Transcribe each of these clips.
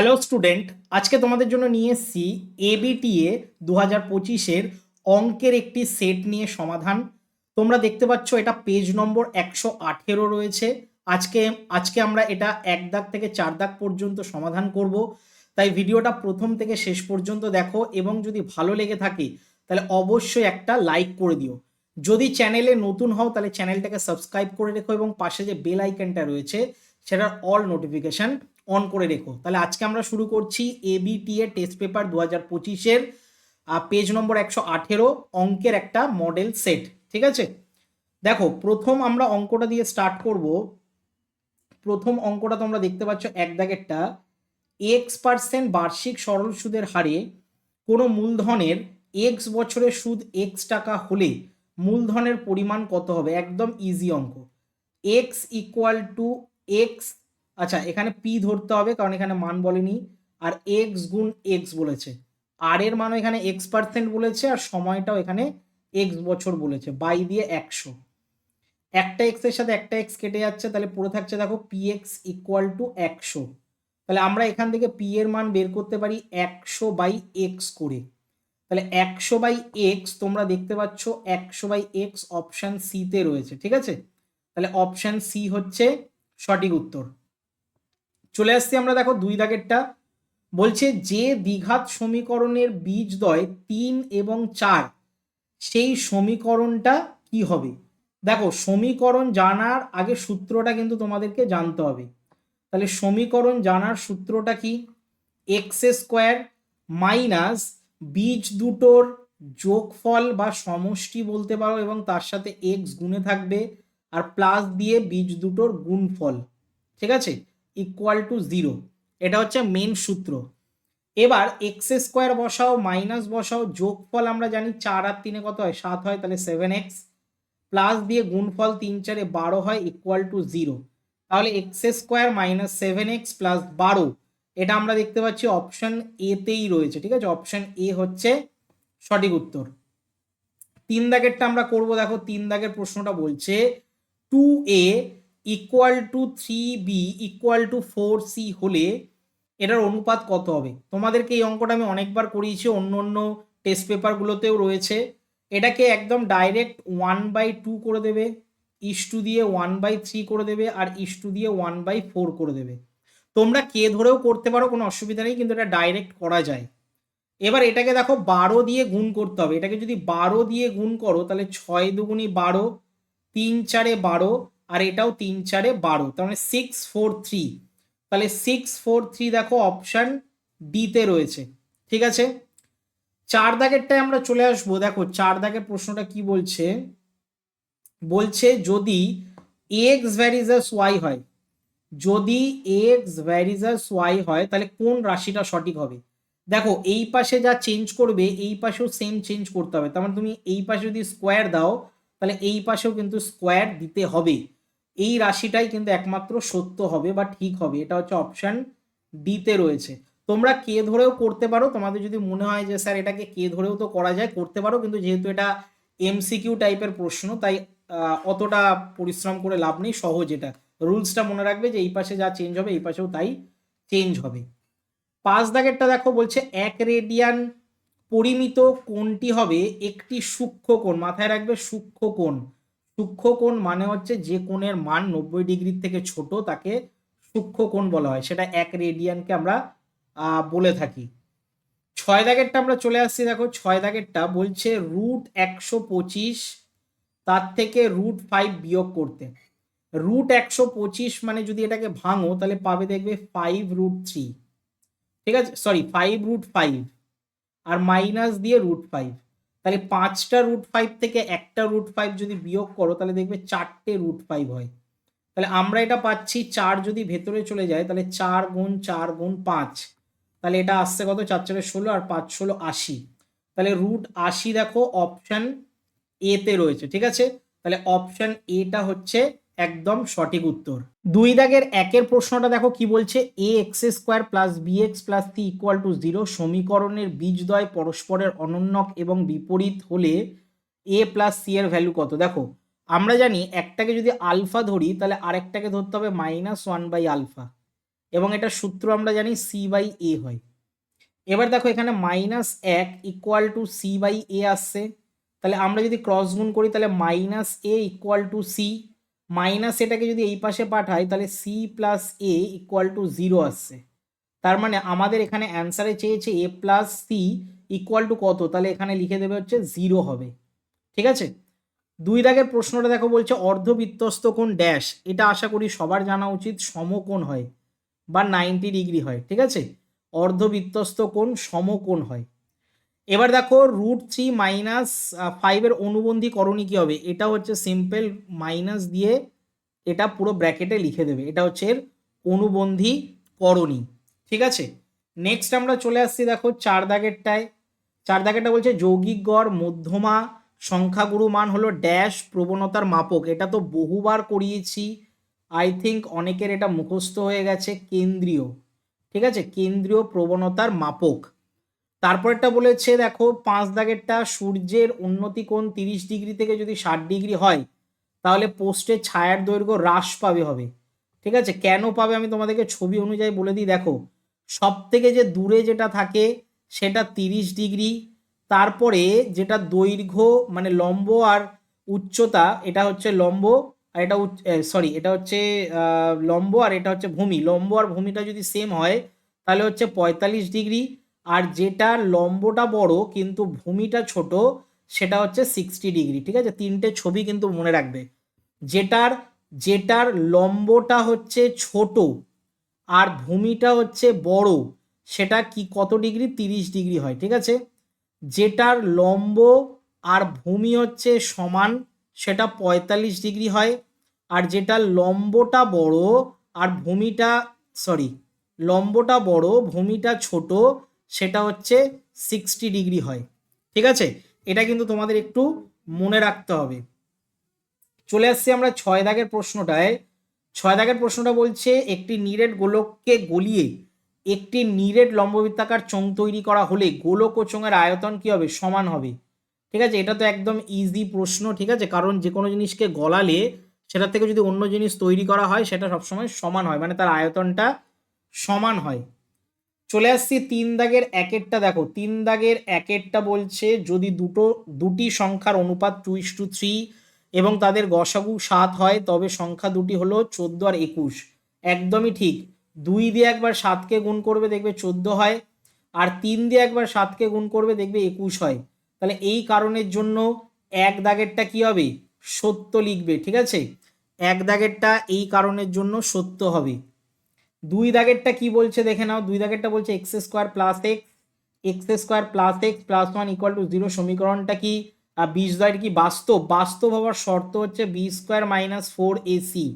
Hello student আজকে তোমাদের জন্য নিয়ে এসেছি এবিটিএ দু হাজার পঁচিশের অঙ্কের একটি সেট নিয়ে সমাধান। তোমরা দেখতে পাচ্ছ এটা পেজ নম্বর একশো আঠেরো রয়েছে। আজকে আজকে আমরা এটা এক দাগ থেকে চার দাগ পর্যন্ত সমাধান করব। তাই ভিডিওটা প্রথম থেকে শেষ পর্যন্ত দেখো এবং যদি ভালো লেগে থাকে, তাহলে অবশ্যই একটা লাইক করে দিও। যদি চ্যানেলে নতুন হও, তাহলে চ্যানেলটাকে সাবস্ক্রাইব করে রেখো এবং পাশে যে বেল আইকনটা রয়েছে, সেটার অল নোটিফিকেশন অন করে রেখো। তাহলে আজকে আমরা শুরু করছি এবিটিএ টেস্ট পেপার দু হাজার পঁচিশের পেজ নম্বর একশো আঠেরো, অঙ্কের একটা মডেল সেট ঠিক আছে? দেখো, প্রথম আমরা অঙ্কটা দিয়ে স্টার্ট করব। প্রথম অঙ্কটা তোমরা দেখতে পাচ্ছ এক দাগেরটা। এক্স পার্সেন্ট বার্ষিক সরল সুদের হারে কোনো মূলধনের এক্স বছরের সুদ এক্স টাকা হলে মূলধনের পরিমাণ কত হবে? একদম ইজি অঙ্ক। এক্স ইকুয়াল টু এক্স আচ্ছা এখানে পি ধরতে হবে, কারণ এখানে মান বলেনি। আর এক্স গুণ এক্স বলেছে। আর এর মানও এখানে এক্স পার্সেন্ট বলেছে, আর সময়টাও এখানে এক্স বছর বলেছে বাই দিয়ে একশো। একটা এক্সের সাথে একটা এক্স কেটে যাচ্ছে, তাহলে পড়ে থাকছে দেখো পি এক্স ইকুয়াল টু একশো। তাহলে আমরা এখান থেকে পি এর মান বের করতে পারি একশো বাই এক্স করে। তাহলে একশো বাই এক্স তোমরা দেখতে পাচ্ছ একশো বাই এক্স অপশান সিতে রয়েছে, ঠিক আছে? তাহলে অপশান সি হচ্ছে সঠিক উত্তর। চলে আসছি আমরা দেখো দুই দাগেরটা। বলছে, যে দ্বিঘাত সমীকরণের বীজদ্বয় তিন এবং চার, সেই সমীকরণটা কি হবে? দেখো, সমীকরণ জানার আগে সূত্রটা কিন্তু তোমাদেরকে জানতে হবে। তাহলে সমীকরণ জানার সূত্রটা কি? এক্স স্কোয়ার মাইনাস বীজ দুটোর যোগফল বা সমষ্টি বলতে পারো এবং তার সাথে এক্স গুণে থাকবে, আর প্লাস দিয়ে বীজ দুটোর গুণফল। ঠিক আছে? ইকুয়াল টু জিরো এটা হচ্ছে মেন সূত্র। এবার এক্স স্কোয়ার বসাও মাইনাস বসাও, যোগফল আমরা জানি চার আর তিনে কত হয়? সাত হয়, তাহলে সেভেন এক্স প্লাস দিয়ে গুণফল তিন চারে বারো হয় ইকুয়াল টু জিরো তাহলে X square minus seven X plus বারো। এটা আমরা দেখতে পাচ্ছি অপশন এতেই রয়েছে, ঠিক আছে? অপশন এ হচ্ছে সঠিক উত্তর। তিন দাগেরটা আমরা করব, দেখো, তিন দাগের প্রশ্নটা বলছে two A equal to three B equal to four C হলে এটার অনুপাত কত হবে? তোমাদেরকে এই অঙ্কটা আমি অনেকবার করিয়েছি, অন্য অন্য টেস্ট পেপারগুলোতেও রয়েছে। এটাকে একদম ডাইরেক্ট ওয়ান বাই টু করে দেবে ইস টু দিয়ে ওয়ান বাই থ্রি করে দেবে, আর ইস টু দিয়ে ওয়ান বাই ফোর করে দেবে। তোমরা কে ধরেও করতে পারো, কোনো অসুবিধা নেই, কিন্তু এটা ডাইরেক্ট করা যায়। এবার এটাকে দেখো বারো দিয়ে গুণ করতে হবে। এটাকে যদি বারো দিয়ে গুণ করো, তাহলে ছয় দুগুণি বারো, তিন চারে বারো আর এটাও তিন চারে বারো, তার মানে সিক্স ফোর থ্রি তাহলে সিক্স ফোর থ্রি দেখো অপশান ডিতে রয়েছে, ঠিক আছে? চার দাগেরটায় আমরা চলে আসব, দেখো চার দাগের প্রশ্নটা কি বলছে? বলছে যদি এক্স ভ্যারিজাস ওয়াই হয়, যদি এক্স ভ্যারিজাস ওয়াই হয়, তাহলে কোন রাশিটা সঠিক হবে? দেখো এই পাশে যা চেঞ্জ করবে, এই পাশেও সেম চেঞ্জ করতে হবে, তার মানে তুমি এই পাশে যদি স্কোয়ার দাও, তাহলে এই পাশেও কিন্তু স্কোয়ার দিতে হবে। এই রাশিটাই কিন্তু একমাত্র সত্য হবে বা ঠিক হবে। এটা হচ্ছে অপশান ডিতে রয়েছে। তোমরা কে ধরেও করতে পারো। তোমাদের যদি মনে হয় যে, স্যার, এটাকে কে ধরেও তো করা যায়, করতে পারো। কিন্তু যেহেতু এটা এমসিকিউ টাইপের প্রশ্ন, তাই অতটা পরিশ্রম করে লাভ নেই, সহজ এটা। রুলসটা মনে রাখবে যে, এই পাশে যা চেঞ্জ হবে, এই পাশেও তাই চেঞ্জ হবে। পাঁচ দাগেরটা দেখো, বলছে, এক রেডিয়ান পরিমিত কোণটি হবে একটি সূক্ষ্ম কোণ। মাথায় রাখবে সূক্ষ্ম কোণ। সূক্ষ্ম কোণ মানে হচ্ছে যে কোণের মান নব্বই ডিগ্রির থেকে ছোট তাকে সূক্ষ্ম কোণ বলা হয়। সেটা এক রেডিয়ানকে আমরা বলে থাকি। ছয় দাগেরটা আমরা চলে আসছি, দেখো। ছয় দাগেরটা বলছে রুট একশো পঁচিশ, তার থেকে রুট ফাইভ বিয়োগ করতে। রুট একশো পঁচিশ মানে যদি এটাকে ভাঙো, তাহলে পাবে দেখবে ফাইভ রুট থ্রি ঠিক আছে? সরি ফাইভ রুট ফাইভ আর মাইনাস দিয়ে রুট ফাইভ তাহলে পাঁচটা রুট ফাইভ থেকে একটা রুট ফাইভ যদি বিয়োগ করো, তাহলে দেখবে চারটে রুট ফাইভ হয়। তাহলে আমরা এটা পাচ্ছি চার যদি ভেতরে চলে যায়, তাহলে চার গুণ চার গুণ পাঁচ। তাহলে এটা আসছে কত? চার চারে ষোলো আর পাঁচ ষোলো আশি। তাহলে রুট আশি দেখো অপশান এতে রয়েছে, ঠিক আছে? তাহলে অপশান এটা হচ্ছে একদম সঠিক উত্তর। দুই দাগের একের প্রশ্নটা দেখো কি বলছে? A X square plus B X plus C equal to zero সমীকরণের বীজদ্বয় পরস্পরের অনন্যক এবং বিপরীত হলে এ প্লাস সি এর ভ্যালু কত? দেখো, আমরা জানি একটাকে যদি আলফা ধরি, তাহলে আরেকটাকে ধরতে হবে মাইনাস ওয়ান বাই আলফা এবং এটা সূত্র আমরা জানি সি বাই এ হয়। এবার দেখো এখানে মাইনাস এক equal to C by A আসছে। তাহলে আমরা যদি ক্রস গুণ করি, তাহলে minus A equal to C minus এটাকে যদি এই পাশে পাঠাই, তাহলে C plus A equal to zero আসছে। তার মানে আমাদের এখানে অ্যান্সারে চেয়েছে A plus C equal to কত? তাহলে এখানে লিখে দেবে হচ্ছে জিরো হবে। ঠিক আছে? দুই দাগের প্রশ্নটা দেখো বলছে অর্ধবৃত্তস্ত কোণ ড্যাশ এটা আশা করি সবার জানা উচিত, সমকোণ হয় বা নাইনটি ডিগ্রি হয়। ঠিক আছে? অর্ধবৃত্তস্ত কোণ সমকোণ হয়। এবার দেখো রুট থ্রি মাইনাস ফাইভের অনুবন্ধী করণী কী হবে? এটা হচ্ছে সিম্পল মাইনাস দিয়ে এটা পুরো ব্র্যাকেটে লিখে দেবে। এটা হচ্ছে এর অনুবন্ধী করণী ঠিক আছে? নেক্সট আমরা চলে আসছি দেখো চার দাগেরটায় চার দাগেরটা বলছে যৌগিক গড়, মধ্যমা, সংখ্যাগুরু মান হলো ড্যাশ প্রবণতার মাপক। এটা তো বহুবার করিয়েছি। আই থিঙ্ক অনেকের এটা মুখস্থ হয়ে গেছে। কেন্দ্রীয়। ঠিক আছে? কেন্দ্রীয় প্রবণতার মাপক। তারপরেরটা বলেছে, দেখো, পাঁচ দাগেরটা সূর্যের উন্নতি কোণ তিরিশ ডিগ্রি থেকে যদি ষাট ডিগ্রি হয়, তাহলে পোস্টের ছায়ার দৈর্ঘ্য হ্রাস পাবে হবে। ঠিক আছে? কেন পাবে? আমি তোমাদেরকে ছবি অনুযায়ী বলে দিই, দেখো সব থেকে যে দূরে যেটা থাকে, সেটা তিরিশ ডিগ্রি। তারপরে যেটা দৈর্ঘ্য মানে লম্ব আর উচ্চতা, এটা হচ্ছে লম্ব, আর এটা সরি এটা হচ্ছে লম্ব আর এটা হচ্ছে ভূমি। লম্ব আর ভূমিটা যদি সেম হয়, তাহলে হচ্ছে পঁয়তাল্লিশ ডিগ্রি। আর যেটা লম্বটা বড়, কিন্তু ভূমিটা ছোট, সেটা হচ্ছে সিক্সটি ডিগ্রি ঠিক আছে? তিনটে ছবি কিন্তু মনে রাখবে। যেটার যেটার লম্বটা হচ্ছে ছোট আর ভূমিটা হচ্ছে বড়, সেটা কি কত ডিগ্রি তিরিশ ডিগ্রি হয়, ঠিক আছে? যেটার লম্ব আর ভূমি হচ্ছে সমান, সেটা পঁয়তাল্লিশ ডিগ্রি হয়। আর যেটা লম্বটা বড় আর ভূমিটা সরি লম্বটা বড়, ভূমিটা ছোট সেটা হচ্ছে সিক্সটি ডিগ্রি হয়। ঠিক আছে? এটা কিন্তু তোমাদের একটু মনে রাখতে হবে। চলে আসছি আমরা ছয় দাগের প্রশ্নটায়। ছয় দাগের প্রশ্নটা বলছে, একটি নিরেট গোলককে গলিয়ে একটি নিরেট লম্ববৃত্তাকার চোঙ তৈরি করা হলে গোলক ও চোঙের আয়তন কি হবে? সমান হবে। ঠিক আছে? এটা তো একদম ইজি প্রশ্ন, ঠিক আছে? কারণ যে কোনো জিনিসকে গলালে সেটা থেকে যদি অন্য জিনিস তৈরি করা হয়, সেটা সবসময় সমান হয়। মানে তার আয়তনটা সমান হয়। চলে আসছি তিন দাগের একেরটা, দেখো, তিন দাগের একেরটা বলছে যদি দুটো, দুটি সংখ্যার অনুপাত টু ইস টু থ্রি এবং তাদের গসাগু সাত হয়, তবে সংখ্যা দুটি হলো চোদ্দ আর একুশ। একদমই ঠিক। দুই দিয়ে একবার সাতকে গুণ করবে, দেখবে চোদ্দ হয়। আর তিন দিয়ে একবার সাতকে গুণ করবে, দেখবে একুশ হয়। তাহলে এই কারণের জন্য এক দাগেরটা কি হবে? সত্য লিখবে, ঠিক আছে? এক দাগেরটা এই কারণের জন্য সত্য হবে। দুই দাগেরটা কি বলছে দেখে নাও, দুই দাগেরটা বলছে X square plus X X square plus X plus one equal to zero সমীকরণটা কি? আর বীজদ্বয়ের কি বাস্তব? বাস্তব হওয়ার শর্ত হচ্ছে B square minus four AC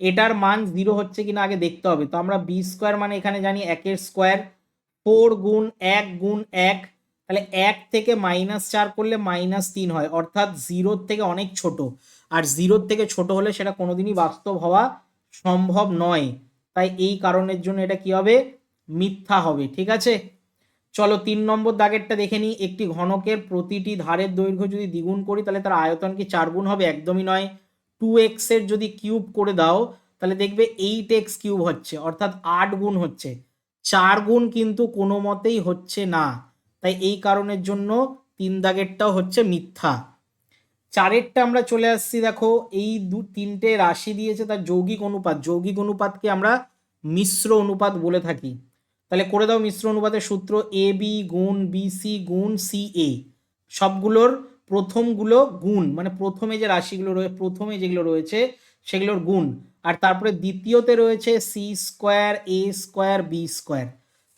এটার মান জিরো হচ্ছে কিনা আগে দেখতে হবে। তো আমরা বি স্কোয়ার মানে এখানে জানি একের স্কোয়ার ফোর গুণ এক গুণ এক। তাহলে এক থেকে মাইনাস চার করলে মাইনাস তিন হয়, অর্থাৎ জিরোর থেকে অনেক ছোট। আর জিরোর থেকে ছোট হলে সেটা কোনোদিনই বাস্তব হওয়া সম্ভব নয়। তাই এই কারণের জন্য এটা কি হবে? মিথ্যা হবে, ঠিক আছে? চলো তিন নম্বর দাগেরটা দেখে নিই। একটি ঘনকের প্রতিটি ধারের দৈর্ঘ্য যদি দ্বিগুণ করি, তাহলে তার আয়তন কি চার গুণ হবে? একদমই নয়। টু এক্সের যদি কিউব করে দাও, তাহলে দেখবে এইট এক্স কিউব হচ্ছে, অর্থাৎ আট গুণ হচ্ছে। চার গুণ কিন্তু কোনো মতেই হচ্ছে না। তাই এই কারণের জন্য তিন দাগেরটাও হচ্ছে মিথ্যা। চারেরটা আমরা চলে আসছি, দেখো, এই দু, তিনটে রাশি দিয়েছে তার যৌগিক অনুপাত। যৌগিক অনুপাতকে আমরা মিশ্র অনুপাত বলে থাকি। তাহলে করে দাও মিশ্র অনুপাতের সূত্র এ বি গুণ বিসি গুণ সি এ সবগুলোর প্রথমগুলো গুণ মানে প্রথমে যে রাশিগুলো রয়েছে প্রথমে যেগুলো রয়েছে সেগুলোর গুণ। আর তারপরে দ্বিতীয়তে রয়েছে C square A square B square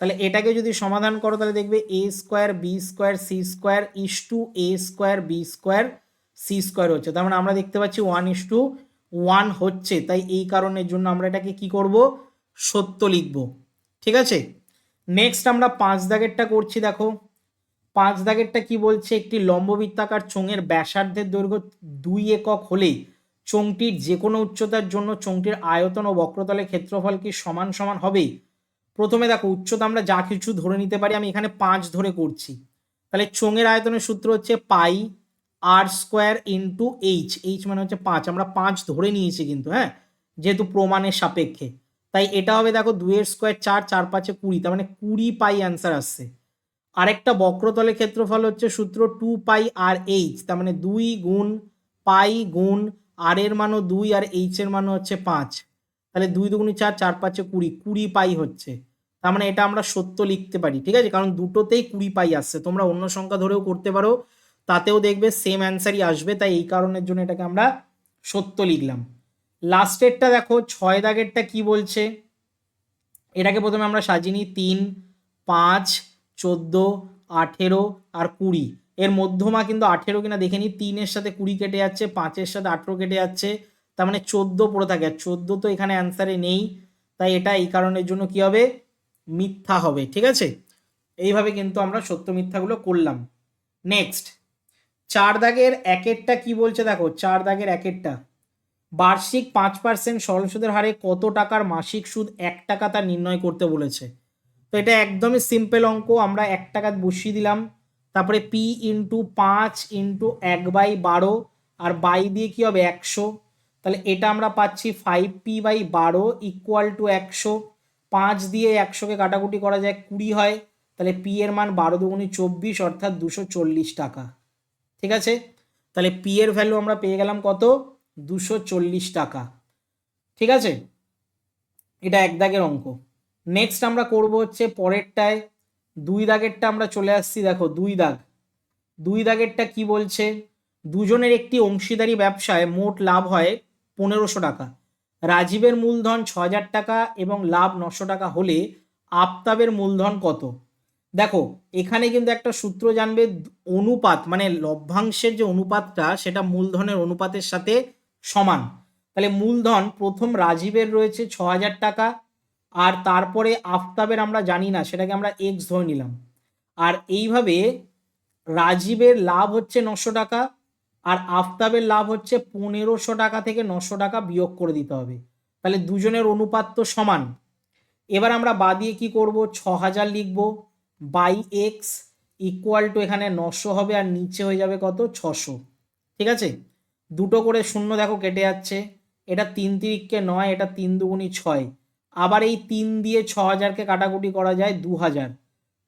তাহলে এটাকে যদি সমাধান করো, তাহলে দেখবে A square B square C square is to A square B square C square হচ্ছে। তার মানে আমরা দেখতে পাচ্ছি ওয়ান ইস টু ওয়ান হচ্ছে। তাই এই কারণের জন্য আমরা এটাকে কি করব? সত্য লিখব। ঠিক আছে? নেক্সট আমরা পাঁচ দাগেরটা করছি, দেখো। পাঁচ দাগেরটা কি বলছে? একটি লম্ববৃত্তাকার চোঙের ব্যাসার্ধের দৈর্ঘ্য দুই একক হলে চোঙটির যে কোনো উচ্চতার জন্য চোঙটির আয়তন ও বক্রতলের ক্ষেত্রফল কি সমান সমান হবে? প্রথমে দেখো, উচ্চতা আমরা যা কিছু ধরে নিতে পারি, আমি এখানে পাঁচ ধরে করছি। তাহলে চোঙের আয়তনের সূত্র হচ্ছে pi R square into H H মানে হচ্ছে পাঁচ, আমরা পাঁচ ধরে নিয়েছি কিন্তু হ্যাঁ? যেহেতু প্রমাণের সাপেক্ষে। তাই এটা হবে দেখো দুইয়ের স্কোয়ার চার চার পাঁচে কুড়ি, তার মানে কুড়ি পাই অ্যান্সার আসছে। আরেকটা বক্রতলের ক্ষেত্রফল হচ্ছে সূত্র টু পাই আর এইচ তার মানে দুই গুণ পাই গুণ আর এর মানও দুই আর এইচ এর মানও হচ্ছে পাঁচ। তাহলে দুই দুগুণি চার চার পাঁচে কুড়ি কুড়ি পাই হচ্ছে। তার মানে এটা আমরা সত্য লিখতে পারি, ঠিক আছে? কারণ দুটোতেই কুড়ি পাই আসছে, তোমরা অন্য সংখ্যা ধরেও করতে পারো। তাতেও দেখবে সেম অ্যান্সারই আসবে, তাই এই কারণের জন্য এটাকে আমরা সত্য লিখলাম। লাস্টেরটা দেখো, ছয় দাগেরটা কি বলছে? এটাকে প্রথমে আমরা সাজিয়ে নিই, তিন, পাঁচ, চোদ্দ, আঠেরো আর কুড়ি। এর মধ্যমা কিন্তু আঠেরো কিনা দেখে নিই, তিনের সাথে কুড়ি কেটে যাচ্ছে, পাঁচের সাথে আঠেরো কেটে যাচ্ছে, তার মানে চোদ্দ পড়ে থাকে। আর চোদ্দ তো এখানে অ্যান্সারে নেই, তাই এটা এই কারণের জন্য কি হবে? মিথ্যা হবে, ঠিক আছে? এইভাবে কিন্তু আমরা সত্য মিথ্যাগুলো করলাম। নেক্সট চার দাগের একেরটা কি বলছে দেখো? চার দাগের একেরটা। বার্ষিক পাঁচ পার্সেন্ট সরল সুদের হারে কত টাকার মাসিক সুদ? এক টাকা তা নির্ণয় করতে বলেছে। তো এটা একদমই সিম্পল অঙ্ক, আমরা এক টাকা বসিয়ে দিলাম। তারপরে পি ইন্টু পাঁচ ইন্টু এক বাই বারো, আর বাই দিয়ে কি হবে? একশো। তাহলে এটা আমরা পাচ্ছি ফাইভ পি বাই বারো ইকুয়াল টু একশো। পাঁচ দিয়ে একশোকে কাটাকুটি করা যায় কুড়ি হয়। তাহলে পি এর মান বারো দুগুণি চব্বিশ, অর্থাৎ দুশো চল্লিশ টাকা। ঠিক আছে? তাহলে পি এর ভ্যালু আমরা পেয়ে গেলাম কত? দুশো চল্লিশ টাকা। ঠিক আছে? এটা এক দাগের অঙ্ক। নেক্সট আমরা করব হচ্ছে পরেরটায়। দুই দাগেরটা আমরা চলে আসছি, দেখো, দুই দাগ। দুই দাগেরটা কি বলছে? দুজনের একটি অংশীদারি ব্যবসায় মোট লাভ হয় পনেরোশো টাকা। রাজীবের মূলধন ছ টাকা এবং লাভ নশো টাকা হলে আফতাবের মূলধন কত? দেখো, এখানে কিন্তু একটা সূত্র জানবে, অনুপাত মানে লভ্যাংশের যে অনুপাতটা, সেটা মূলধনের অনুপাতের সাথে সমান। তাহলে মূলধন প্রথম রাজীবের রয়েছে ছ হাজার টাকা, আর তারপরে আফতাবের আমরা জানি না, সেটাকে আমরা এক্স ধরে নিলাম। আর এইভাবে রাজীবের লাভ হচ্ছে নশো টাকা, আর আফতাবের লাভ হচ্ছে পনেরোশো টাকা থেকে নশো টাকা বিয়োগ করে দিতে হবে। তাহলে দুজনের অনুপাত তো সমান। এবার আমরা বাদিয়ে কি করব? ছ হাজার লিখব। বাই এক্স ইকুয়াল টু এখানে নশো হবে আর নিচে হয়ে যাবে কত? ছশো। ঠিক আছে? দুটো করে শূন্য দেখো কেটে যাচ্ছে। এটা তিন তিরিককে নয়, এটা তিন দুগুণি ছয়। আবার এই তিন দিয়ে ছ হাজারকে কাটাকুটি করা যায় দু হাজার।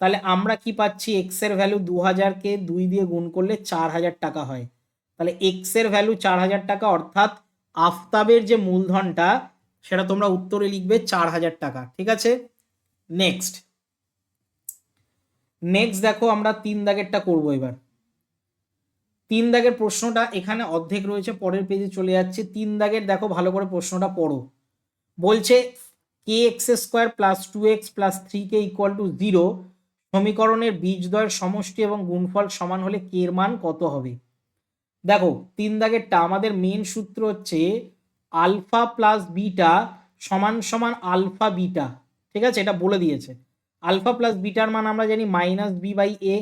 তাহলে আমরা কি পাচ্ছি? এক্সের ভ্যালু দু হাজারকে দুই দিয়ে গুণ করলে চার হাজার টাকা হয়। তাহলে এক্সের ভ্যালু চার হাজার টাকা, অর্থাৎ আফতাবের যে মূলধনটা, সেটা তোমরা উত্তরে লিখবে চার হাজার টাকা। ঠিক আছে? নেক্সট। নেক্সট দেখো আমরা তিন দাগেরটা করব এবার। তিন দাগের প্রশ্নটা এখানে অর্ধেক রয়েছে, পরের পেজে চলে যাচ্ছে। তিন দাগের দেখো ভালো করে প্রশ্নটা পড়ো। বলছে K X square plus two X plus three K equal to zero সমীকরণের বীজদ্বয়ের সমষ্টি এবং গুণফল সমান হলে কে এর মান কত হবে? দেখো, তিন দাগেরটা, আমাদের মেন সূত্র হচ্ছে আলফা প্লাস বিটা সমান সমান আলফা বিটা ঠিক আছে? এটা বলে দিয়েছে। আলফা প্লাস বিটার মান আমরা জানি মাইনাস বি বাই এ,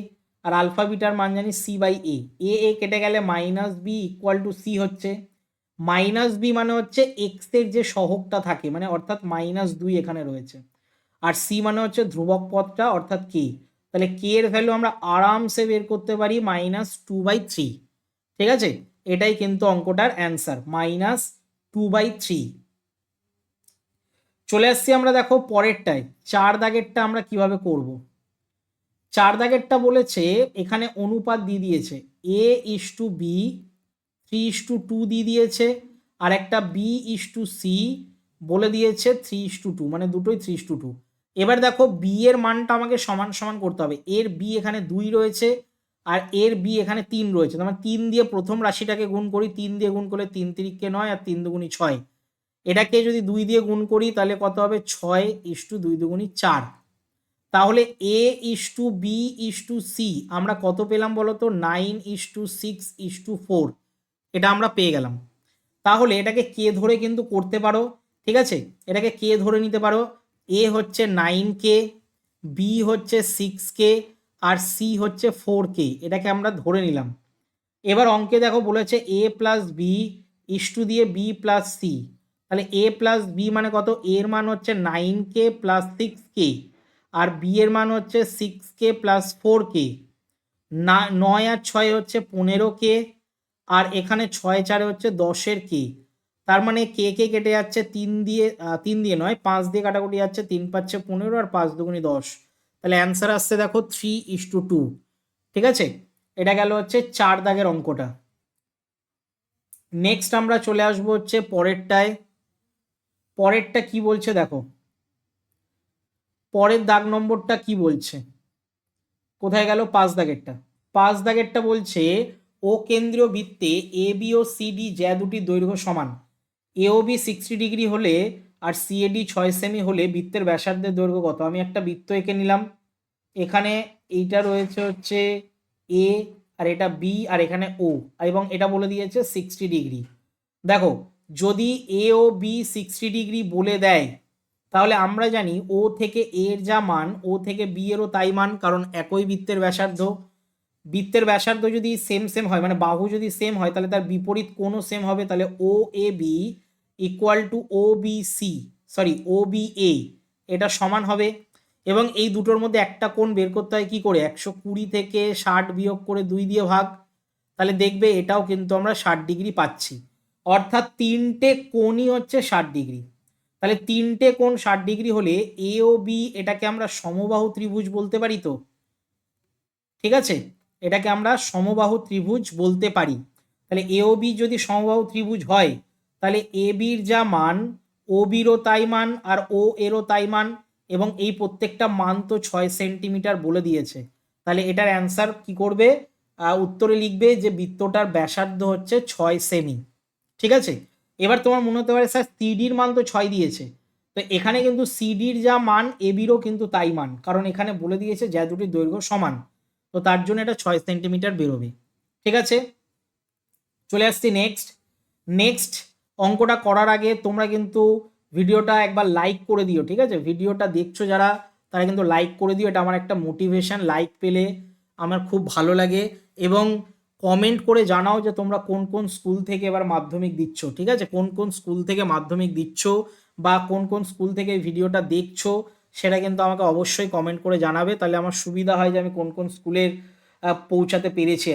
আর আলফা বিটার মান জানি C by A. A A কেটে গেলে minus B equal to C হচ্ছে। মাইনাস বি মানে হচ্ছে এক্সের যে সহগটা থাকে মানে অর্থাৎ মাইনাস দুই এখানে রয়েছে। আর সি মানে হচ্ছে ধ্রুবক পদটা, অর্থাৎ কে। তাহলে কে এর ভ্যালু আমরা আরামসে বের করতে পারি মাইনাস টু বাই থ্রি। ঠিক আছে? এটাই কিন্তু অঙ্কটার answer minus two by three. চলে আসছি আমরা দেখো পরেরটায়। চার দাগেরটা আমরা কীভাবে করব? চার দাগেরটা বলেছে, এখানে অনুপাত দিয়ে দিয়েছে। A is to B three is to two দিয়ে দিয়েছে। আর একটা বি ইস টু সি বলে দিয়েছে থ্রি ইস টু টু মানে দুটোই থ্রি ইস টু টু এবার দেখো বি এর মানটা আমাকে সমান সমান করতে হবে। এর বি এখানে দুই রয়েছে, আর এর বি এখানে তিন রয়েছে। তার মানে তিন দিয়ে প্রথম রাশিটাকে গুণ করি, তিন দিয়ে গুণ করলে তিন তিরিককে নয়, আর তিন দুগুণি ছয়। এটাকে যদি দুই দিয়ে গুণ করি, তাহলে কত হবে? ছয় ইস টু দুই দুগুণি চার। তাহলে A is to B is to C, আমরা কত পেলাম বলো তো nine is to six is to four. এটা আমরা পেয়ে গেলাম। তাহলে এটাকে কে ধরে কিন্তু করতে পারো? ঠিক আছে? এটাকে কে ধরে নিতে পারো? এ হচ্ছে নাইন কে, বি হচ্ছে সিক্স কে, আর সি হচ্ছে ফোর কে। এটাকে আমরা ধরে নিলাম। এবার অঙ্কে দেখো বলেছে A plus B is to দিয়ে বি প্লাস সি। তাহলে এ প্লাস বি মানে কত? এর মান হচ্ছে nine K plus six K আর বি এর মান হচ্ছে six K plus four K না, নয় আর ছয় হচ্ছে পনেরো কে আর এখানে ছয় চারে হচ্ছে দশের কে তার মানে কে কে কেটে যাচ্ছে তিন দিয়ে তিন দিয়ে নয়, পাঁচ দিয়ে কাটাকুটি যাচ্ছে তিন পাচ্ছে পনেরো আর পাঁচ দুগুনি দশ। তাহলে অ্যান্সার আসছে দেখো থ্রি ইস টু টু ঠিক আছে? এটা গেল হচ্ছে চার দাগের অঙ্কটা। নেক্সট আমরা চলে আসব হচ্ছে পরেরটায়। পরেরটা কি বলছে দেখো? পরের দাগ নম্বরটা কি বলছে? কোথায় গেল? পাঁচ দাগেরটা। পাঁচ দাগেরটা বলছে, ও কেন্দ্রীয় বৃত্তে এ বি ও সিডি জ্যা দুটি দৈর্ঘ্য সমান। A O B sixty degree হলে আর সিএডি ছয় সেমি হলে বৃত্তের ব্যাসার্ধের দৈর্ঘ্য কত? আমি একটা বৃত্ত এঁকে নিলাম। এখানে এইটা রয়েছে হচ্ছে এ আর এটা বি আর এখানে ও এবং এটা বলে দিয়েছে সিক্সটি ডিগ্রি দেখো যদি A O B sixty degree বলে দেয়, তাহলে আমরা জানি ও থেকে এর যা মান ও থেকে বি এরও তাই মান, কারণ একই বৃত্তের ব্যাসার্ধ। বৃত্তের ব্যাসার্ধ যদি সেম সেম হয় মানে বাহু যদি সেম হয়, তাহলে তার বিপরীত কোণও সেম হবে, তাহলে O A B equal to O B C sorry O B A এটা সমান হবে। এবং এই দুটোর মধ্যে একটা কোণ বের করতে হয় কী করে? একশো কুড়ি থেকে ষাট বিয়োগ করে দুই দিয়ে ভাগ। তাহলে দেখবে এটাও কিন্তু আমরা ষাট ডিগ্রি পাচ্ছি। অর্থাৎ তিনটে কোণই হচ্ছে ষাট ডিগ্রি। তাহলে তিনটে কোণ ষাট ডিগ্রি হলে এ ও বি এটাকে আমরা সমবাহু ত্রিভুজ বলতে পারি তো? ঠিক আছে? এটাকে আমরা সমবাহু ত্রিভুজ বলতে পারি। তাহলে এ ও বি যদি সমবাহু ত্রিভুজ হয়, তাহলে এ বির যা মান ও বিরও তাই মান, আর ও এরও তাই মান, এবং এই প্রত্যেকটা মান তো ছয় সেন্টিমিটার বলে দিয়েছে। তাহলে এটার অ্যান্সার কি করবে? উত্তরে লিখবে যে বৃত্তটার ব্যাসার্ধ হচ্ছে ছয় সেমি। ঠিক আছে? এবার তোমার মনে হতে পারে, স্যার সিডির মান তো ছয় দিয়েছে। তো এখানে কিন্তু সিডির যা মান এবিরও কিন্তু তাই মান। কারণ এখানে বলে দিয়েছে যা দুটির দৈর্ঘ্য সমান। তো তার জন্য এটা ছয় সেন্টিমিটার বেরোবে। ঠিক আছে? চলে আসছি নেক্সট নেক্সট অঙ্কটা করার আগে তোমরা কিন্তু ভিডিওটা একবার লাইক করে দিও, ঠিক আছে? ভিডিওটা দেখছ যারা, তারা কিন্তু লাইক করে দিও। এটা আমার একটা মোটিভেশন লাইক পেলে আমার খুব ভালো লাগে। এবং কমেন্ট করে জানাও যে তোমরা কোন কোন স্কুল থেকে এবার মাধ্যমিক দিচ্ছ, ঠিক আছে? কোন কোন স্কুল থেকে মাধ্যমিক দিচ্ছ বা কোন কোন স্কুল থেকে ভিডিওটা দেখছ, সেটা কিন্তু আমাকে অবশ্যই কমেন্ট করে জানাবে। তাহলে আমার সুবিধা হয় যে আমি কোন কোন স্কুলের পৌঁছাতে পেরেছি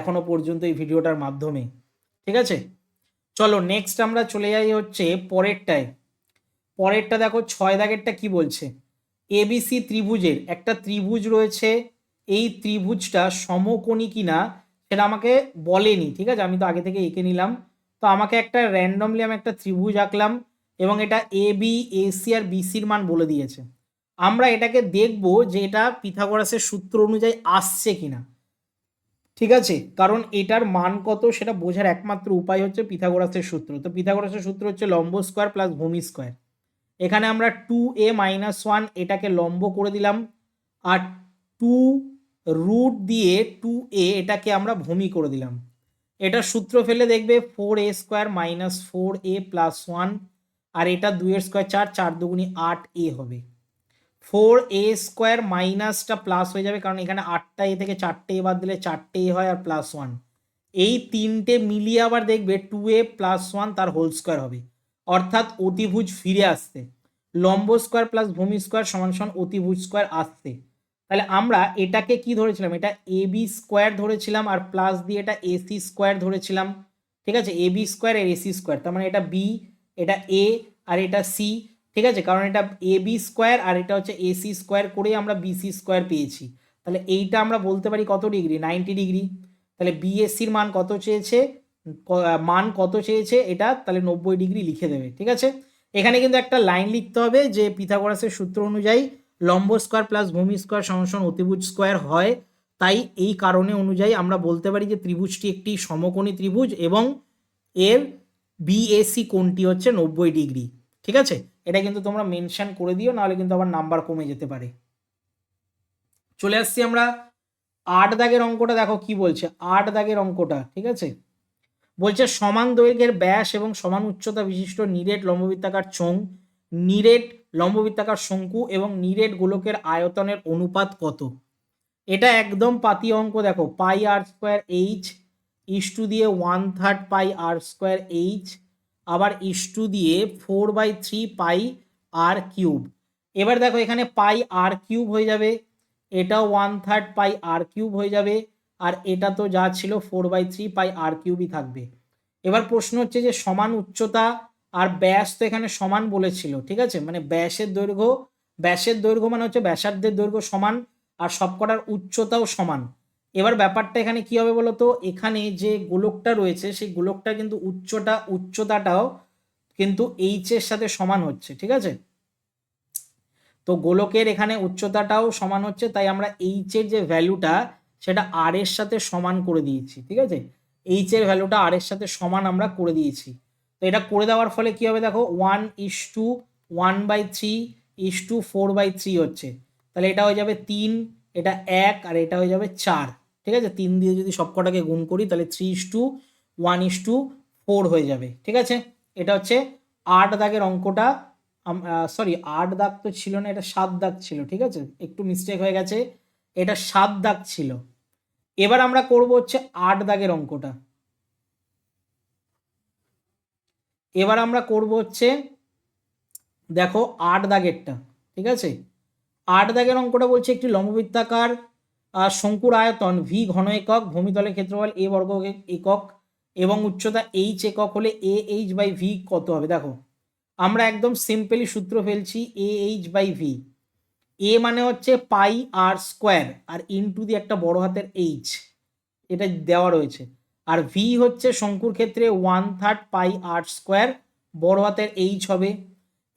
এখনও পর্যন্ত এই ভিডিওটার মাধ্যমে, ঠিক আছে? চলো নেক্সট আমরা চলে যাই হচ্ছে পরেরটায়। পরেরটা দেখো ছয় দাগেরটা কি বলছে? এবিসি ত্রিভুজের একটা ত্রিভুজ রয়েছে, এই ত্রিভুজটা সমকোণী কিনা সেটা আমাকে বলেনি, ঠিক আছে? আমি তো আগে থেকে এঁকে নিলাম। তো আমাকে একটা র্যান্ডমলি আমি একটা ত্রিভুজ আঁকলাম এবং এটা এ বি এসি আর বিসির মান বলে দিয়েছে। আমরা এটাকে দেখব যে এটা পিথাগোরাসের সূত্র অনুযায়ী আসছে কিনা। ঠিক আছে? কারণ এটার মান কত সেটা বোঝার একমাত্র উপায় হচ্ছে পিথাগোরাসের সূত্র। তো পিথাগোরাসের সূত্র হচ্ছে লম্ব স্কোয়ার প্লাস ভূমি স্কোয়ার। এখানে আমরা টু এ মাইনাস ওয়ান এটাকে লম্ব করে দিলাম। আর টু রুট দিয়ে টু এ এটাকে আমরা ভূমি করে দিলাম। এটা সূত্র ফেলে দেখবে four A square minus four A plus one আর এটা দুইয়ের স্কোয়ার চার চার দুগুনি আট এ হবে। ফোর এ স্কোয়ার মাইনাসটা প্লাস হয়ে যাবে, কারণ এখানে আটটা এ থেকে চারটে এ বাদ দিলে চারটে এ হয় আর প্লাস ওয়ান এই তিনটে মিলিয়ে আবার দেখবে টু এ প্লাস ওয়ান তার হোল স্কোয়ার হবে। অর্থাৎ অতিভুজ ফিরে আসতে লম্ব স্কোয়ার প্লাস ভূমি স্কোয়ার সমান সমান অতিভুজ স্কোয়ার আসতে তাহলে আমরা এটাকে কি ধরেছিলাম? এটা এ বি স্কোয়ার ধরেছিলাম আর প্লাস দিয়ে এটা এসি স্কোয়ার ধরেছিলাম। ঠিক আছে? এ বি স্কোয়ার আর এসি স্কোয়ার তার মানে এটা বি এটা এ আর এটা সি ঠিক আছে? কারণ এটা এ বি স্কোয়ার আর এটা হচ্ছে এসি স্কোয়ার করে আমরা বিসি স্কোয়ার পেয়েছি। তাহলে এইটা আমরা বলতে পারি কত ডিগ্রি? Ninety degree. তাহলে বিএসসির মান কত চেয়েছে? মান কত চেয়েছে এটা? তাহলে নব্বই ডিগ্রি লিখে দেবে। ঠিক আছে? এখানে কিন্তু একটা লাইন লিখতে হবে যে পিথাগোরাসের সূত্র অনুযায়ী লম্ব স্কোয়ার প্লাস ভূমি স্কোয়ার সমান অতিভুজ স্কোয়ার হয়, তাই এই কারণে অনুযায়ী আমরা বলতে পারি যে ত্রিভুজটি একটি সমকোণী ত্রিভুজ এবং এর বিএসি কোণটি হচ্ছে নব্বই ডিগ্রি। ঠিক আছে? এটা কিন্তু তোমরা মেনশন করে দিও, নাহলে কিন্তু আবার নাম্বার কমে যেতে পারে। চলে আসছি আমরা আট দাগের অঙ্কটা, দেখো কি বলছে? আট দাগের অঙ্কটা, ঠিক আছে? বলছে সমান দৈর্ঘ্যের ব্যাস এবং সমান উচ্চতা বিশিষ্ট নিরেট লম্ববৃত্তাকার চোঙ নিরেট লম্ববৃত্তাকার শঙ্কু এবং নিরেট গোলকের আয়তনের অনুপাত কত? এটা একদম পাতি অঙ্ক, দেখো, pi R square H is to দিয়ে one third pi R square H আবার ইস্টু দিয়ে four by three pi R cube এবার দেখো, এখানে পাই আর কিউব হয়ে যাবে, এটাও one third pi R cube হয়ে যাবে, আর এটা তো যা ছিল four by three pi R কিউবই থাকবে। এবার প্রশ্ন হচ্ছে যে সমান উচ্চতা আর ব্যাস তো এখানে সমান বলেছিল, ঠিক আছে? মানে ব্যাসের দৈর্ঘ্য ব্যাসের দৈর্ঘ্য মানে হচ্ছে ব্যাসার্ধের দৈর্ঘ্য সমান আর সবকটার উচ্চতাও সমান। এবার ব্যাপারটা এখানে কি হবে বলতো? এখানে যে গোলকটা রয়েছে, সেই গোলকটা কিন্তু উচ্চটা, উচ্চতাটাও কিন্তু এইচ এর সাথে সমান হচ্ছে, ঠিক আছে? তো গোলকের এখানে উচ্চতাটাও সমান হচ্ছে, তাই আমরা এইচ এর যে ভ্যালুটা, সেটা আর এর সাথে সমান করে দিয়েছি, ঠিক আছে? এইচ এর ভ্যালুটা আর এর সাথে সমান আমরা করে দিয়েছি। তো এটা করে দেওয়ার ফলে কি হবে দেখো one is to one by three is to four by three হচ্ছে। তাহলে এটা হয়ে যাবে তিন, এটা এক আর এটা হয়ে যাবে চার। ঠিক আছে? তিন দিয়ে যদি সবকটাকে গুণ করি, তাহলে three is to one is to four হয়ে যাবে। ঠিক আছে? এটা হচ্ছে আট দাগের অঙ্কটা। সরি আট দাগ তো ছিল না, এটা সাত দাগ ছিল। ঠিক আছে? একটু মিস্টেক হয়ে গেছে। এটা সাত দাগ ছিল। এবার আমরা করব হচ্ছে আট দাগের অঙ্কটা। এবার আমরা করব হচ্ছে, দেখো আট দাগেরটা, ঠিক আছে? আট দাগের অঙ্কটা বলছে একটি লম্ববৃত্তাকার শঙ্কুর আয়তন ভি ঘন একক, ভূমিতলের ক্ষেত্রফল এ বর্গ একক, এবং উচ্চতা এইচ একক হলে এ এইচ বাই ভি কত হবে? দেখো, আমরা একদম সিম্পলি সূত্র ফেলছি A H by V A মানে হচ্ছে পাই আর স্কোয়ার, আর ইনটু দিয়ে একটা বড় হাতের এইচ এটা দেওয়া রয়েছে। আর ভি হচ্ছে শঙ্কুর ক্ষেত্রে one third pi R square বড় হাতের এইচ হবে।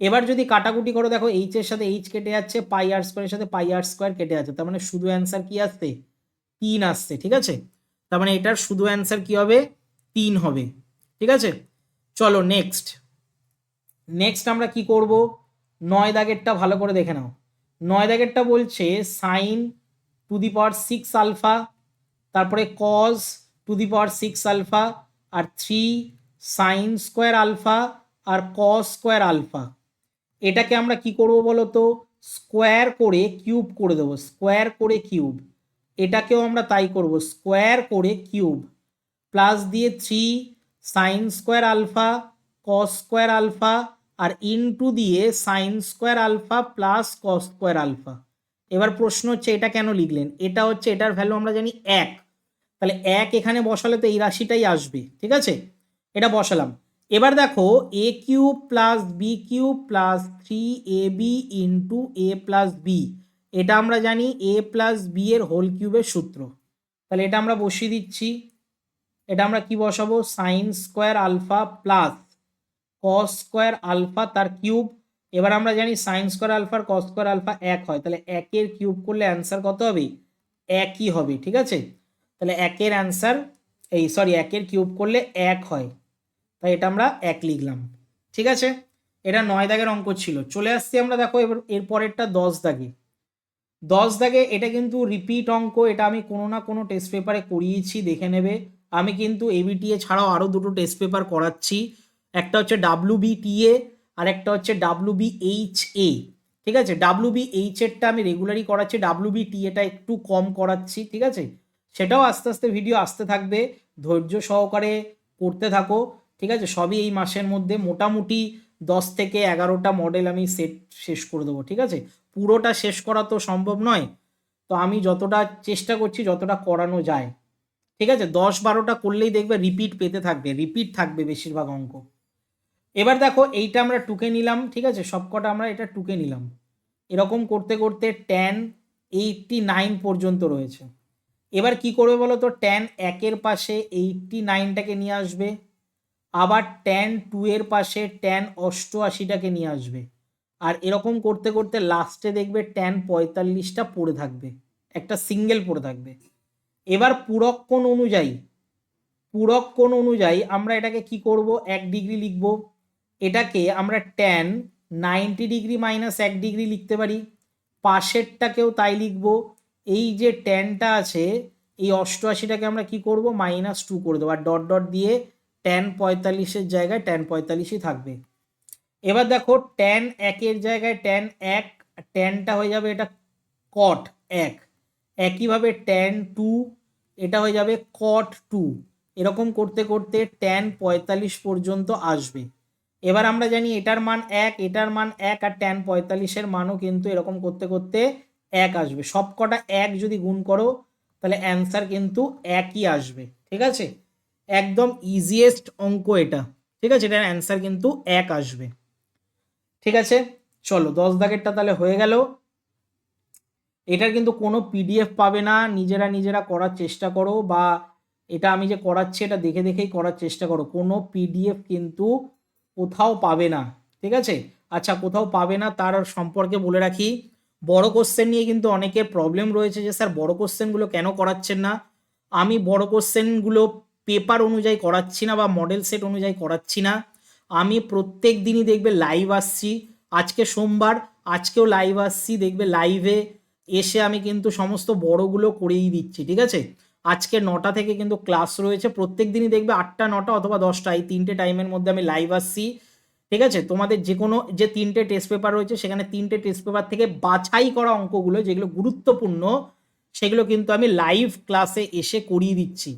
এবার যদি কাটাকুটি করো, দেখো এইচ এর সাথে এইচ কেটে যাচ্ছে পাই আর স্কোয়ারের সাথে পাই আর স্কোয়ার কেটে যাচ্ছে। তার মানে শুধু অ্যান্সার কি আসছে? তিন আসছে, ঠিক আছে? তার মানে এটার শুধু অ্যান্সার কি হবে? তিন হবে, ঠিক আছে? চলো নেক্সট নেক্সট আমরা কি করব? নয় দাগেরটা ভালো করে দেখে নাও। নয় দাগেরটা বলছে sine to the power six alpha তারপরে cos to the power six alpha R three sine square alpha আর কস স্কোয়ার আলফা। এটাকে আমরা কি করব বলো তো? স্কোয়ার করে কিউব করে দেবো, স্কোয়ার করে কিউব। এটাকেও আমরা তাই করব, স্কোয়ার করে কিউব। প্লাস দিয়ে three sine square alpha cos square alpha আর ইনটু দিয়ে sine square alpha plus cos square alpha. এবার প্রশ্ন হচ্ছে, এটা কেন লিখলেন? এটা হচ্ছে, এটার ভ্যালু আমরা জানি এক। তাহলে এক এখানে বসালে তো এই রাশিটাই আসবে, ঠিক আছে? এটা বসালাম। এবার দেখো a cube plus b cube plus three a b into a plus b. এটা আমরা জানি এ প্লাস বি এর হোল কিউবের সূত্র। তাহলে এটা আমরা বসিয়ে দিচ্ছি। এটা আমরা কি বসাবো? Sine square alpha plus cos square alpha তার কিউব। এবার আমরা জানি সাইন স্কোয়ার আলফার কস স্কোয়ার আলফা এক হয়। তাহলে একের কিউব করলে অ্যান্সার কত হবে? একই হবে, ঠিক আছে? তাহলে একের অ্যান্সার এই সরি একের কিউব করলে এক হয়। তাই এটা আমরা এক লিখলাম। ঠিক আছে? এটা নয় দাগের অঙ্ক ছিল। চলে আসছি আমরা দেখো এবার, এর পরেরটা দশ দাগে। দশ দাগে এটা কিন্তু রিপিট অঙ্ক, এটা আমি কোনো না কোনো টেস্ট পেপারে করিয়েছি, দেখে নেবে। আমি কিন্তু এবিটিএ ছাড়াও আরও দুটো টেস্ট পেপার করাচ্ছি। একটা হচ্ছে ডাব্লু বিটিএ আর একটা হচ্ছে ডাব্লু এইচ এ ঠিক আছে? ডাব্লু বি এইচ এরটা আমি রেগুলারই করাচ্ছি ডাব্লু টিএটা একটু কম করাচ্ছি। ঠিক আছে? সেটাও আস্তে আস্তে ভিডিও আসতে থাকবে। ধৈর্য সহকারে করতে থাকো, ঠিক আছে? সবই এই মাসের মধ্যে মোটামুটি দশ থেকে এগারোটা মডেল আমি সেট শেষ করে দেবো, ঠিক আছে? পুরোটা শেষ করা তো সম্ভব নয়। তো আমি যতটা চেষ্টা করছি, যতটা করানো যায়, ঠিক আছে? দশ বারোটা করলেই দেখবে রিপিট পেতে থাকবে রিপিট থাকবে বেশিরভাগ অঙ্ক। এবার দেখো, এইটা আমরা টুকে নিলাম, ঠিক আছে? সবকটা আমরা এটা টুকে নিলাম। এরকম করতে করতে টেন এইটটি নাইন পর্যন্ত রয়েছে। এবার কি করবে বলো তো? ট্যান একের পাশে এইটটি নাইনটাকে নিয়ে আসবে। আবার ট্যান টু এর পাশে ট্যান অষ্টআশিটাকে নিয়ে আসবে। আর এরকম করতে করতে লাস্টে দেখবে ট্যান পঁয়তাল্লিশটা পড়ে থাকবে। একটা সিঙ্গেল পড়ে থাকবে। এবার পূরক কোণ অনুযায়ী, পূরক কোণ অনুযায়ী আমরা এটাকে কি করব? এক ডিগ্রি লিখব। এটাকে আমরা ট্যান নাইনটি ডিগ্রি মাইনাস এক ডিগ্রি লিখতে পারি। পাশেরটাকেও তাই লিখব। এই যে ট্যানটা আছে, এই অষ্টআশিটাকে আমরা কি করব? মাইনাস টু করে দেবো। আর ডট ডট দিয়ে ট্যান পঁয়তাল্লিশের জায়গায় ট্যান পঁয়তাল্লিশই থাকবে। এবার দেখো ট্যান একের জায়গায় ট্যান এক ট্যানটা হয়ে যাবে এটা কট এক। একইভাবে ট্যান টু এটা হয়ে যাবে কট টু এরকম করতে করতে ট্যান পঁয়তাল্লিশ পর্যন্ত আসবে। এবার আমরা জানি এটার মান এক, এটার মান এক, আর ট্যান পঁয়তাল্লিশের মানও কিন্তু এরকম করতে করতে এক আসবে। সব কটা এক যদি গুণ করো, তাহলে অ্যান্সার কিন্তু একই আসবে। ঠিক আছে? একদম ইজিয়েস্ট অঙ্ক এটা। ঠিক আছে? এটার অ্যান্সার কিন্তু এক আসবে। ঠিক আছে? চলো, দশ দাগেরটা তাহলে হয়ে গেল। এটার কিন্তু কোনো পিডিএফ পাবে না। নিজেরা নিজেরা করার চেষ্টা করো বা এটা আমি যে করাচ্ছি, এটা দেখে দেখেই করার চেষ্টা করো। কোনো পিডিএফ কিন্তু কোথাও পাবে না। ঠিক আছে? আচ্ছা কোথাও পাবে না, তার সম্পর্কে বলে রাখি। বড় কোশ্চেন নিয়ে কিন্তু অনেকের প্রবলেম রয়েছে যে, স্যার, বড় কোশ্চেনগুলো কেন করাচ্ছেন না? আমি বড় কোশ্চেনগুলো পেপার অনুযায়ী করাচ্ছি না বা মডেল সেট অনুযায়ী করাচ্ছি না। আমি প্রত্যেক দিনই দেখবে লাইভ আসছি। আজকে সোমবার, আজকেও লাইভ আসছি, দেখবে লাইভে এসে আমি কিন্তু সমস্ত বড়গুলো করেই দিচ্ছি, ঠিক আছে? আজকে নটা থেকে কিন্তু ক্লাস রয়েছে। প্রত্যেক দিনই দেখবে আটটা, নটা অথবা দশটা, এই তিনটে টাইমের মধ্যে আমি লাইভ আসছি। ঠিক আছে? তোমাদের যে কোনো যে তিনটে টেস্ট পেপার রয়েছে, সেখানে তিনটে টেস্ট পেপার থেকে বাছাই করা অঙ্কগুলো, যেগুলো গুরুত্বপূর্ণ, সেগুলো কিন্তু আমি লাইভ ক্লাসে এসে করিয়ে দিচ্ছি।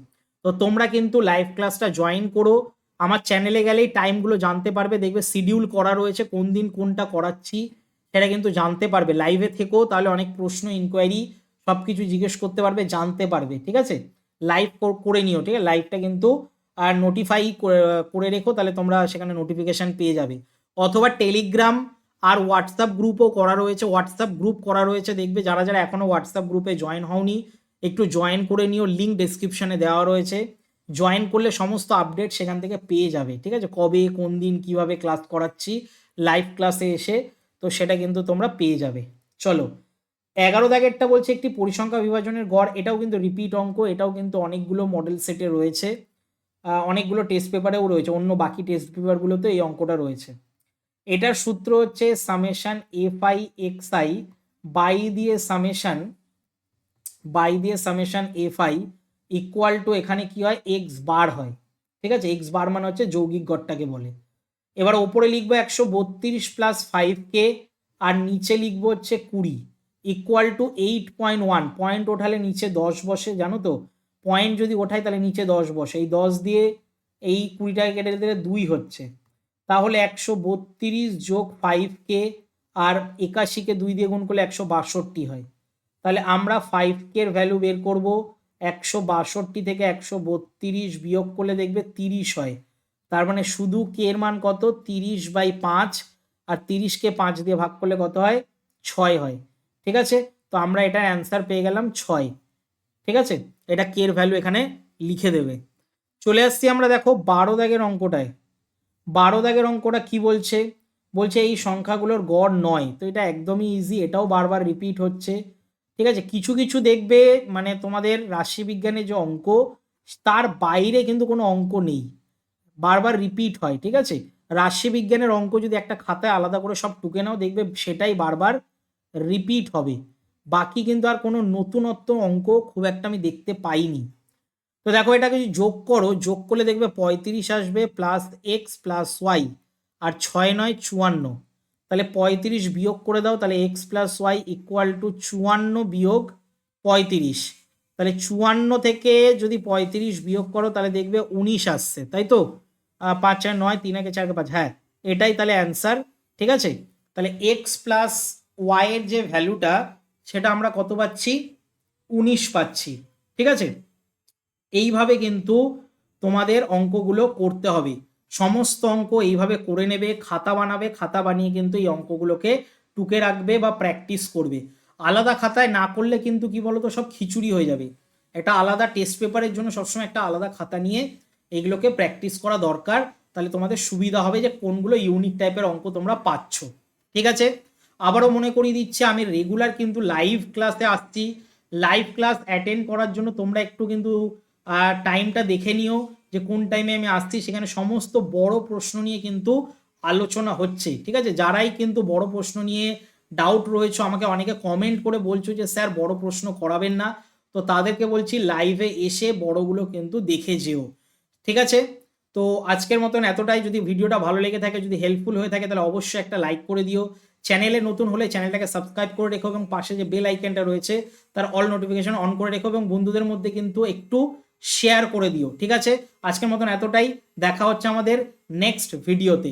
তো তোমরা কিন্তু লাইভ ক্লাসটা জয়েন করো। আমার চ্যানেলে গেলেই টাইমগুলো জানতে পারবে, দেখবে শিডিউল করা রয়েছে, কোন দিন কোনটা করাচ্ছি, সেটা কিন্তু জানতে পারবে। লাইভে থেকেও তাহলে অনেক প্রশ্ন ইনকোয়ারি সব কিছু জিজ্ঞেস করতে পারবে, জানতে পারবে, ঠিক আছে? লাইভ করে নিও, ঠিক আছে? লাইভটা কিন্তু আর নোটিফাই করে রেখো, তাহলে তোমরা সেখানে নোটিফিকেশান পেয়ে যাবে। অথবা টেলিগ্রাম আর হোয়াটসঅ্যাপ গ্রুপও করা রয়েছে। হোয়াটসঅ্যাপ গ্রুপ করা রয়েছে, দেখবে যারা যারা এখনও হোয়াটসঅ্যাপ গ্রুপে জয়েন হওনি, একটু জয়েন করে নিও লিঙ্ক ডেসক্রিপশানে দেওয়া রয়েছে। জয়েন করলে সমস্ত আপডেট সেখান থেকে পেয়ে যাবে, ঠিক আছে? কবে, কোন দিন, কীভাবে ক্লাস করাচ্ছি লাইভ ক্লাসে এসে, তো সেটা কিন্তু তোমরা পেয়ে যাবে। চলো, এগারো দাগেরটা বলছে একটি পরিসংখ্যা বিভাজনের গড়, এটাও কিন্তু রিপিট অঙ্ক, এটাও কিন্তু অনেকগুলো মডেল সেটে রয়েছে। অনেকগুলো টেস্ট পেপারেও রয়েছে, অন্য বাকি টেস্ট পেপারগুলোতে এই অঙ্কটা রয়েছে। এটার সূত্র হচ্ছে summation F I X I by দিয়ে সামেশান বাই দিয়ে summation F I equal to এখানে কি হয়? এক্স বার হয়। ঠিক আছে? এক্স বার মানে হচ্ছে যৌগিক গড়টাকে বলে। এবার ওপরে লিখব একশো বত্রিশ প্লাস ফাইভ কে আর নিচে লিখব হচ্ছে কুড়ি equal to eight point one point ওঠালে নিচে দশ বসে, জানো তো? পয়েন্ট যদি ওঠাই, তাহলে নিচে দশ বসে। এই দশ দিয়ে এই কুড়িটাকে কেটে দিলে দুই হচ্ছে। তাহলে একশো বত্রিশ যোগ ফাইভ কে আর একাশিকে দুই দিয়ে গুণ করলে একশো বাষট্টি হয়। তাহলে আমরা ফাইভ কের ভ্যালু বের করব। একশো বাষট্টি থেকে একশো বত্রিশ বিয়োগ করলে দেখবে তিরিশ হয়। তার মানে শুধু কে এর মান কত? তিরিশ বাই পাঁচ। আর তিরিশকে পাঁচ দিয়ে ভাগ করলে কত হয়? ছয় হয়। ঠিক আছে? তো আমরা এটার অ্যান্সার পেয়ে গেলাম ছয়। ঠিক আছে? এটা কের ভ্যালু এখানে লিখে দেবে। চলে আসছি আমরা দেখো বারো দাগের অঙ্কটায়। বারো দাগের অঙ্কটা কি বলছে? বলছে এই সংখ্যাগুলোর গড় নয়। তো এটা একদমই ইজি এটাও বারবার রিপিট হচ্ছে। ঠিক আছে? কিছু কিছু দেখবে মানে তোমাদের রাশিবিজ্ঞানের যে অঙ্ক, তার বাইরে কিন্তু কোনো অঙ্ক নেই। বারবার রিপিট হয়, ঠিক আছে? রাশিবিজ্ঞানের অঙ্ক যদি একটা খাতায় আলাদা করে সব টুকে নাও, দেখবে সেটাই বারবার রিপিট হবে। বাকি কিন্তু আর কোনো নতুনত্ব অঙ্ক খুব একটা আমি দেখতে পাইনি। তো দেখো, এটাকে যদি যোগ করো, যোগ করলে দেখবে পঁয়ত্রিশ আসবে প্লাস এক্স প্লাস ওয়াই আর ছয় নয় চুয়ান্ন। তাহলে পঁয়ত্রিশ বিয়োগ করে দাও, তাহলে x plus y equal to চুয়ান্ন বিয়োগ পঁয়ত্রিশ। তাহলে চুয়ান্ন থেকে যদি পঁয়ত্রিশ বিয়োগ করো, তাহলে দেখবে উনিশ আসছে, তাই তো? পাঁচ, চার, নয়, তিন, একে চারকে পাঁচ হ্যাঁ এটাই তাহলে অ্যান্সার ঠিক আছে? তাহলে এক্স প্লাস ওয়াইয়ের যে ভ্যালুটা সেটা আমরা কত পাচ্ছি? উনিশ পাচ্ছি। ঠিক আছে? এইভাবে কিন্তু তোমাদের অঙ্কগুলো করতে হবে। সমস্ত অঙ্ক এইভাবে করে নেবে, খাতা বানাবে, খাতা বানিয়ে কিন্তু এই অঙ্কগুলোকে টুকে রাখবে বা প্র্যাকটিস করবে। আলাদা খাতায় না করলে কিন্তু কি বলতো, সব খিচুড়ি হয়ে যাবে। একটা আলাদা টেস্ট পেপারের জন্য সবসময় একটা আলাদা খাতা নিয়ে এগুলোকে প্র্যাকটিস করা দরকার। তাহলে তোমাদের সুবিধা হবে যে কোনগুলো ইউনিক টাইপের অঙ্ক তোমরা পাচ্ছ। ঠিক আছে? আবারও মনে করিয়ে দিচ্ছে, আমি রেগুলার কিন্তু লাইভ ক্লাসে আসছি। লাইভ ক্লাস অ্যাটেন্ড করার জন্য তোমরা একটু কিন্তু টাইমটা দেখে নিও যে কোন টাইমে আমি আসছি। সেখানে সমস্ত বড় প্রশ্ন নিয়ে কিন্তু আলোচনা হচ্ছে, ঠিক আছে? যারাই কিন্তু বড় প্রশ্ন নিয়ে ডাউট রয়েছে, আমাকে অনেকে কমেন্ট করে বলছো যে, স্যার, বড় প্রশ্ন করাবেন না। তো তাদেরকে বলছি লাইভে এসে বড়গুলো কিন্তু দেখে যেও। ঠিক আছে? তো আজকের মতন এতটাই। যদি ভিডিওটা ভালো লেগে থাকে, যদি হেল্পফুল হয়ে থাকে, তাহলে অবশ্যই একটা লাইক করে দিও। চ্যানেলে নতুন হলে চ্যানেলটাকে সাবস্ক্রাইব করে রেখো এবং পাশে যে বেল আইকনটা রয়েছে, তার অল নোটিফিকেশন অন করে রেখো এবং বন্ধুদের মধ্যে কিন্তু একটু শেয়ার করে দিও, ঠিক আছে? আজকের মতন এতটাই। দেখা হচ্ছে আমাদের নেক্সট ভিডিওতে